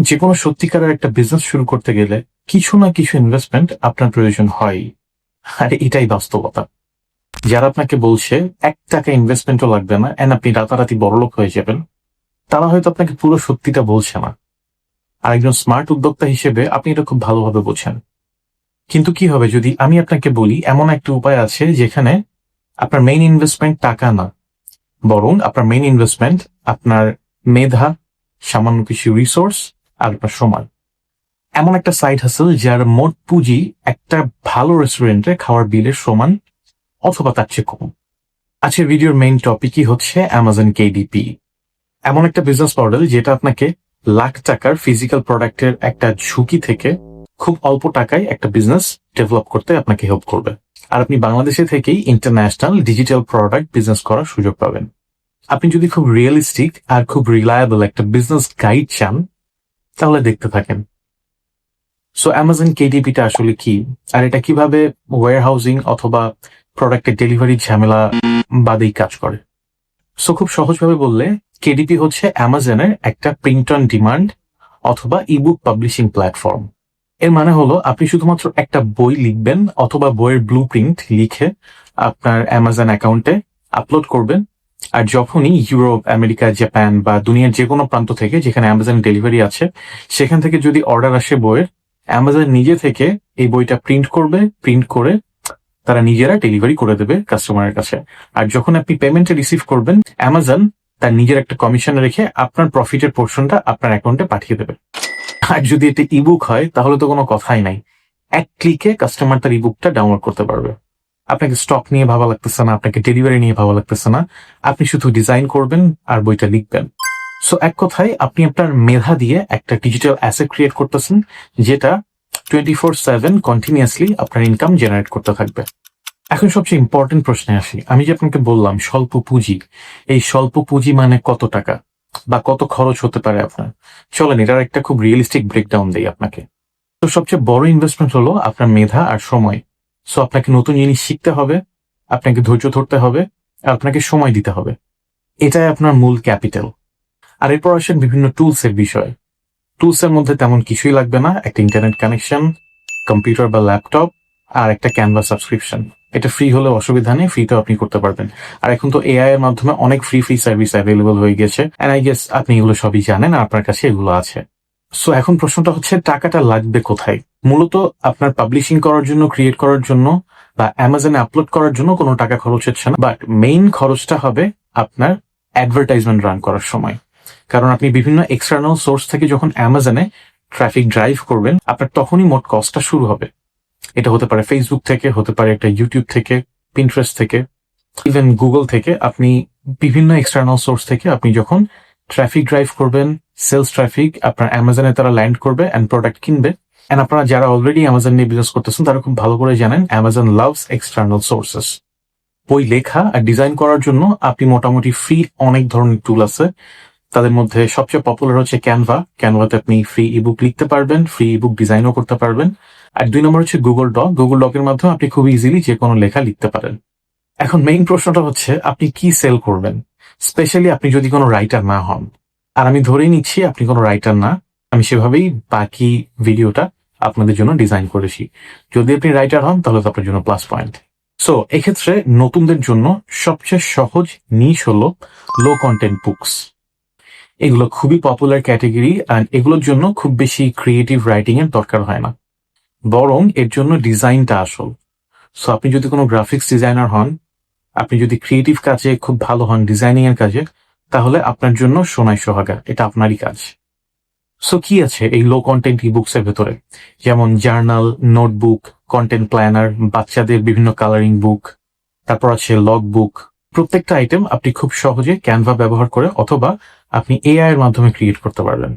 যে কোনো সত্যিকারের একটা বিজনেস শুরু করতে গেলে কিছু না কিছু ইনভেস্টমেন্ট আপনার প্রয়োজন হয়। আর, এটাই বাস্তবতা। যারা আপনাকে বলছে, এক টাকা ইনভেস্টমেন্টও লাগবে না এন্ড আপনি রাতারাতি বড়লোক হয়ে যাবেন, তারা হয়তো আপনাকে পুরো সত্যিটা বলছে না। আর একজন স্মার্ট উদ্যোক্তা হিসেবে আপনি এটা খুব ভালোভাবে বোঝেন। কিন্তু কি হবে যদি আমি আপনাকে বলি, এমন একটা উপায় আছে যেখানে আপনার মেইন ইনভেস্টমেন্ট টাকা না, বরং আপনার মেইন ইনভেস্টমেন্ট আপনার মেধা, সামান্য কিছু রিসোর্স আপনার সময় এমন একটা সাইট হাসেল যার মোট পুঁজি একটা ভালো রেস্টুরেন্টে খাওয়ার বিলের সমান অথবা তার চেয়ে কম। আজকের ভিডিওর মেইন টপিকই হচ্ছে অ্যামাজন কেডিপি এমন একটা বিজনেস মডেল যেটা আপনাকে লাখ টাকার ফিজিক্যাল প্রোডাক্টের একটা ঝুঁকি থেকে খুব অল্প টাকায় একটা বিজনেস ডেভেলপ করতে আপনাকে হেল্প করবে। আর আপনি বাংলাদেশে থেকেই ইন্টারন্যাশনাল ডিজিটাল প্রোডাক্ট বিজনেস করার সুযোগ পাবেন। আপনি যদি খুব রিয়েলিস্টিক আর খুব রিলায়েবল একটা বিজনেস গাইড চান তাহলে দেখতে থাকেন। সো অ্যামাজন কেডিপিটা আসলে কি? আর এটা কীভাবে ওয়ার হাউজিং অথবা প্রোডাক্টের ডেলিভারি ঝামেলা বাদেই কাজ করে? সো খুব সহজভাবে বললে কেডিপি হচ্ছে অ্যামাজনের একটা প্রিন্ট অন ডিমান্ড অথবা ইবুক পাবলিশিং প্ল্যাটফর্ম এর মানে হলো, আপনি শুধুমাত্র একটা বই লিখবেন অথবা বইয়ের ব্লু প্রিন্ট লিখে আপনার অ্যামাজন অ্যাকাউন্টে আপলোড করবেন আর যখনই ইউরোপ, আমেরিকা, জাপান বা দুনিয়ার যে কোনো প্রান্ত থেকে, যেখানে অ্যামাজন ডেলিভারি আছে, সেখান থেকে যদি অর্ডার আসে বইয়ের অ্যামাজন নিজে থেকে এই বইটা প্রিন্ট করবে প্রিন্ট করে তারা নিজেরা ডেলিভারি করে দেবে কাস্টমারের কাছে। আর যখন আপনি পেমেন্টে রিসিভ করবেন অ্যামাজন তার নিজের একটা কমিশন রেখে আপনার প্রফিটের পোর্শনটা আপনার অ্যাকাউন্টে পাঠিয়ে দেবে। আর যদি এটা ইবুক হয়, তাহলে তো কোনো কথাই নাই। এক ক্লিকে কাস্টমার তার ইবুকটা ডাউনলোড করতে পারবে। আপনাকে স্টক নিয়ে ভাবা লাগতেছে না, আপনাকে ডেলিভারি নিয়ে ভাবা লাগতেছে না। আপনি শুধু ডিজাইন করবেন আর বইটা লিখবেন। সো এক কথায় আপনি আপনার মেধা দিয়ে একটা ডিজিটাল অ্যাসেট ক্রিয়েট করতেছেন, যেটা টোয়েন্টি ফোর সেভেন কন্টিনিউয়াসলি আপনার ইনকাম জেনারেট করতে থাকবে। এখন সবচেয়ে ইম্পর্টেন্ট প্রশ্নে আসি। আমি যে আপনাকে বললাম, স্বল্প পুঁজি, এই স্বল্প পুঁজি মানে কত টাকা বা কত খরচ হতে পারে আপনার? চলেন, এটার একটা খুব রিয়েলিস্টিক ব্রেকডাউন দেই আপনাকে। তো সবচেয়ে বড় ইনভেস্টমেন্ট হলো আপনার মেধা আর সময়। সো আপনাকে নতুন জিনিস শিখতে হবে, আপনাকে ধৈর্য ধরতে হবে, আর আপনাকে সময় দিতে হবে। এটাই আপনার মূল ক্যাপিটাল। আর এরপর আসেন বিভিন্ন টুলস এর বিষয়। টুলস এর মধ্যে তেমন কিছুই লাগবে না। একটা ইন্টারনেট কানেকশন কম্পিউটার বা ল্যাপটপ আর একটা ক্যানভা সাবস্ক্রিপশন এটা ফ্রি হলে অসুবিধা নেই ফ্রিতেও আপনি করতে পারবেন। আর এখন তো এআই এর মাধ্যমে অনেক ফ্রি ফ্রি সার্ভিস অ্যাভেলেবল হয়ে গেছে। এন্ড আই গেস আপনি এগুলো সবই জানেন আর আপনার কাছে এগুলো আছে। সো এখন প্রশ্নটা হচ্ছে, টাকাটা লাগবে কোথায়? মূলত আপনার পাবলিশিং করার জন্য ক্রিয়েট করার জন্য বা অ্যামাজনে আপলোড করার জন্য কোনো টাকা খরচ হচ্ছে না। বাট মেইন খরচটা হবে আপনার অ্যাডভার্টাইজমেন্ট রান করার সময়। কারণ আপনি বিভিন্ন এক্সটার্নাল সোর্স থেকে যখন অ্যামাজনে ট্রাফিক ড্রাইভ করবেন, আপনার তখনই মোট কস্টটা শুরু হবে। এটা হতে পারে ফেসবুক থেকে, হতে পারে একটা ইউটিউব থেকে পিন্টারেস্ট থেকে ইভেন গুগল থেকে। আপনি বিভিন্ন এক্সটার্নাল সোর্স থেকে আপনি যখন ট্রাফিক ড্রাইভ করবেন সেলস ট্রাফিক আপনার অ্যামাজনে তারা ল্যান্ড করবে অ্যান্ড প্রোডাক্ট কিনবে আপনারা যারা অলরেডি অ্যামাজন নিয়ে বিজনেস করতেছেন, তারা খুব ভালো করে জানেন অ্যামাজন লাভস এক্সটার্নাল সোর্সেস বই লেখা আর ডিজাইন করার জন্য আপনি মোটামুটি ফ্রি অনেক ধরনের টুল আছে। তাদের মধ্যে সবচেয়ে পপুলার হচ্ছে ক্যানভা ক্যানভাতে আপনি ফ্রি ইবুক লিখতে পারবেন ফ্রি ইবুক ডিজাইনও করতে পারবেন। আর দুই নম্বর হচ্ছে গুগল ডক গুগল ডকের মাধ্যমে আপনি খুব ইজিলি যে কোনো লেখা লিখতে পারেন। এখন মেইন প্রশ্নটা হচ্ছে, আপনি কি সেল করবেন? স্পেশালি আপনি যদি কোনো রাইটার না হন। আর আমি ধরেই নিচ্ছি, আপনি কোনো রাইটার না। আমি সেভাবেই বাকি ভিডিওটা আপনাদের জন্য ডিজাইন করেছি। যদি আপনি রাইটার হন, তাহলে তো আপনার জন্য প্লাস পয়েন্ট সো এক্ষেত্রে নতুনদের জন্য সবচেয়ে সহজ নিশ হলো লো কন্টেন্ট বুকস এগুলো খুবই পপুলার ক্যাটেগরি আর এগুলোর জন্য খুব বেশি ক্রিয়েটিভ রাইটিং এর দরকার হয় না। বরং এর জন্য ডিজাইনটা আসল। সো আপনি যদি কোনো গ্রাফিক্স ডিজাইনার হন, আপনি যদি ক্রিয়েটিভ কাজে খুব ভালো হন ডিজাইনিং এর কাজে, তাহলে আপনার জন্য সোনাই সোহাগা, এটা আপনারই কাজ। সো কি আছে এই লো কন্টেন্ট ইবুকস এর ভেতরে? যেমন জার্নাল নোটবুক কন্টেন্ট প্ল্যানার বাচ্চাদের বিভিন্ন কালারিং বুক তারপর আছে লগ বুক প্রত্যেকটা আইটেম আপনি খুব সহজে ক্যানভা ব্যবহার করে অথবা আপনি এআই এর মাধ্যমে ক্রিয়েট করতে পারবেন।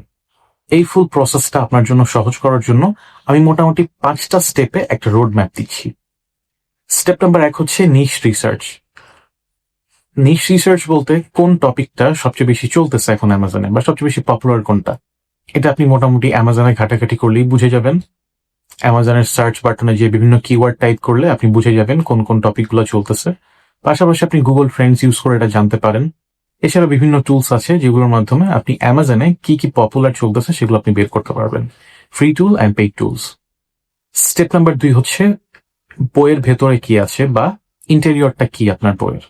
এই ফুল প্রসেসটা আপনার জন্য সহজ করার জন্য আমি মোটামুটি পাঁচটা স্টেপে একটা রোড ম্যাপ দিচ্ছি। স্টেপ নাম্বার এক হচ্ছে নিশ রিসার্চ নিশ রিসার্চ বলতে কোন টপিকটা সবচেয়ে বেশি চলতেছে এখন অ্যামাজনে বা সবচেয়ে বেশি পপুলার কোনটা? এটা আপনি মোটামুটি অ্যামাজনে ঘাটাঘাটি করলেই বুঝে যাবেন। অ্যামাজনের সার্চ বাটনে যে বিভিন্ন কিওয়ার্ড টাইপ করলে আপনি বুঝে যাবেন কোন কোন টপিকগুলো চলতেছে। পাশাপাশি আপনি গুগল ফ্রেন্ডস ইউজ করে এটা জানতে পারেন। এছাড়া বিভিন্ন টুলস আছে যেগুলোর মাধ্যমে আপনি অ্যামাজনে কি কি পপুলার চলতেছে সেগুলো আপনি বের করতে পারবেন। Free tool and paid tools step number দুই হচ্ছে বইয়ের ভেতরে কি আছে বা ইন্টেরিয়রটা কি আপনার বইয়ের?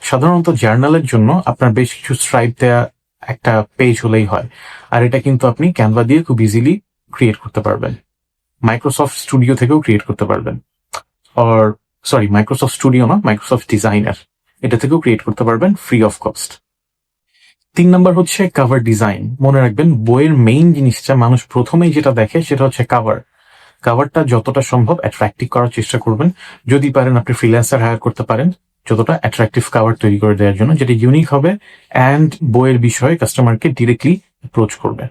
সাধারণত জার্নালের জন্য আপনার বেশ কিছু স্ট্রাইপ দেয়া একটা পেজ হলেই হয়। আর এটা কিন্তু আপনি ক্যানভা দিয়ে খুব ইজিলি ক্রিয়েট করতে পারবেন। মাইক্রোসফট স্টুডিও থেকেও ক্রিয়েট করতে পারবেন। অর সরি মাইক্রোসফট স্টুডিও না মাইক্রোসফট ডিজাইনার এটা থেকেও ক্রিয়েট করতে পারবেন ফ্রি অফ কস্ট তিন নম্বর হচ্ছে কাভার ডিজাইন মনে রাখবেন, বইয়ের মেইন জিনিসটা মানুষ প্রথমেই যেটা দেখে সেটা হচ্ছে কাভার কাভারটা যতটা সম্ভব অ্যাট্রাক্টিভ করার চেষ্টা করবেন। যদি পারেন আপনি ফ্রিল্যান্সার হায়ার করতে পারেন। যতটা অ্যাট্রাকটিভ কাভার তৈরি করে দেওয়ার জন্য, যেটা ইউনিক হবে অ্যান্ড বইয়ের বিষয়ে কাস্টমারকে ডিরেক্টলি অ্যাপ্রোচ করবে।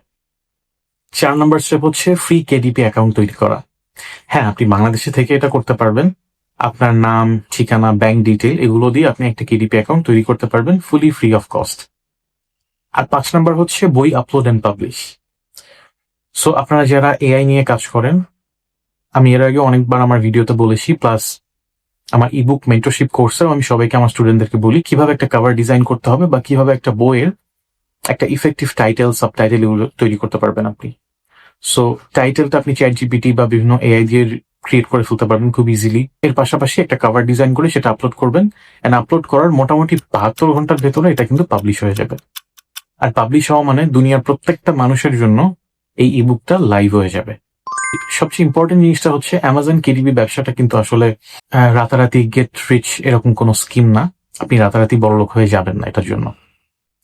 চার নম্বর স্টেপ হচ্ছে ফ্রি কেডিপি অ্যাকাউন্ট তৈরি করা। হ্যাঁ আপনি বাংলাদেশে থেকে এটা করতে পারবেন। আপনার নাম, ঠিকানা ব্যাংক ডিটেল এগুলো দিয়ে আপনি একটা কেডিপি অ্যাকাউন্ট তৈরি করতে পারবেন ফুলি ফ্রি অফ কস্ট আর পাঁচ নাম্বার হচ্ছে বই আপলোড অ্যান্ড পাবলিশ সো আপনারা যারা এআই নিয়ে কাজ করেন, আমি এর আগে অনেকবার আমার ভিডিওতে বলেছি প্লাস আমার ইবুক মেন্টরশিপ কোর্সেও আমি সবাইকে, আমার স্টুডেন্টদেরকে বলি, কীভাবে একটা কভার ডিজাইন করতে হবে বা কীভাবে একটা বইয়ের একটা ইফেক্টিভ টাইটেল সাব টাইটেল তৈরি করতে পারবেন আপনি। সো টাইটেলটা আপনি চ্যাট জিপিটি বা বিভিন্ন এআই দিয়ে ক্রিয়েট করে ফেলতে পারবেন খুব ইজিলি এর পাশাপাশি একটা কভার ডিজাইন করে সেটা আপলোড করবেন অ্যান্ড আপলোড করার মোটামুটি বাহাত্তর ঘণ্টার ভেতরে এটা কিন্তু পাবলিশ হয়ে যাবে। আর পাবলিশ হওয়া মানে দুনিয়ার প্রত্যেকটা মানুষের জন্য এই ইবুকটা লাইভ হয়ে যাবে। সবচেয়ে ইম্পর্টেন্ট জিনিসটা হচ্ছে অ্যামাজন কেডিবি ব্যবসাটা কিন্তু আসলে রাতারাতি গেট রিচ এরকম কোনো স্কিম না। আপনি রাতারাতি বড়লোক হয়ে যাবেন না এটার জন্য।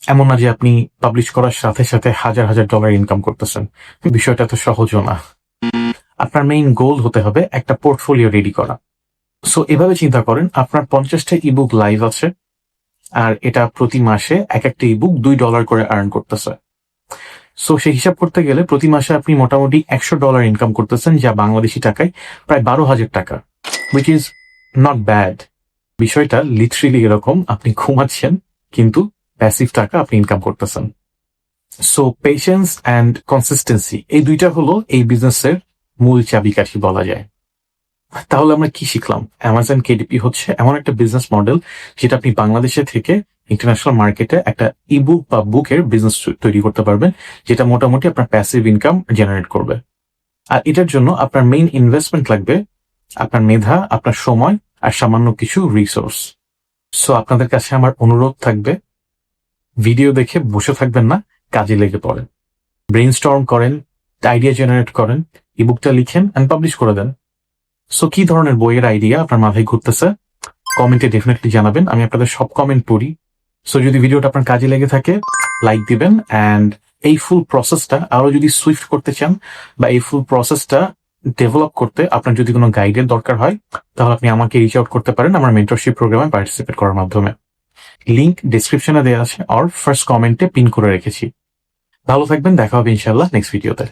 এমন না যে আপনি পাবলিশ করার সাথে সাথে হাজার হাজার ডলার ইনকাম করতেছেন। বিষয়টা তো সহজও না। আপনার মেইন গোল হতে হবে একটা পোর্টফোলিও রেডি করা। সো এভাবে চিন্তা করেন, আপনার পঞ্চাশটা ইবুক লাইভ আছে, আর এটা প্রতি মাসে এক একটা ইবুক দুই ডলার করে আর্ন করতেছে। সো সেই হিসাব করতে গেলে প্রতি মাসে আপনি মোটামুটি একশো ডলার ইনকাম করতেছেন, যা বাংলাদেশি টাকায় প্রায় বারো হাজার টাকা উইচ ইজ নট ব্যাড বিষয়টা লিটারেলি এরকম, আপনি ঘুমাচ্ছেন, কিন্তু প্যাসিভ টাকা আপনি ইনকাম করতেছেন। সো পেশেন্স অ্যান্ড কনসিস্টেন্সি এই দুইটা হলো এই বিজনেসের মূল চাবিকাঠি বলা যায়। তাহলে আমরা কি শিখলাম? অ্যামাজন কেডিপি হচ্ছে এমন একটা বিজনেস মডেল যেটা আপনি বাংলাদেশে থেকে ইন্টারন্যাশনাল মার্কেটে একটা ইবুক বা বুকের বিজনেস তৈরি করতে পারবেন, যেটা মোটামুটি আপনার প্যাসিভ ইনকাম জেনারেট করবে। আর এটার জন্য আপনার মেইন ইনভেস্টমেন্ট লাগবে, আপনার মেধা, আপনার সময়, আর সামান্য কিছু রিসোর্স সো আপনাদের কাছে আমার অনুরোধ থাকবে ভিডিও দেখে বসে থাকবেন না, কাজে লেগে পড়েন। ব্রেইন স্টর্ম করেন আইডিয়া জেনারেট করেন ইবুকটা লিখেন অ্যান্ড পাবলিশ করে দেন। সো কি ধরনের বইয়ের আইডিয়া আপনার মাথায় ঘুরতেছে? কমেন্টে ডেফিনেটলি জানাবেন, আমি আপনাদের সব কমেন্ট পড়ি। সো যদি ভিডিওটা আপনার কাজে লেগে থাকে লাইক দিবেন অ্যান্ড এই ফুল প্রসেসটা আরও যদি সুইফট করতে চান বা এই ফুল প্রসেসটা ডেভেলপ করতে আপনার যদি কোনো গাইডের দরকার হয়, তাহলে আপনি আমাকে রিচ আউট করতে পারেন আমার মেন্টরশিপ প্রোগ্রামে পার্টিসিপেট করার মাধ্যমে। লিঙ্ক ডিসক্রিপশনে দেওয়া আছে আর ফার্স্ট কমেন্টে পিন করে রেখেছি। ভালো থাকবেন, দেখা হবে ইনশাল্লাহ নেক্সট ভিডিওতে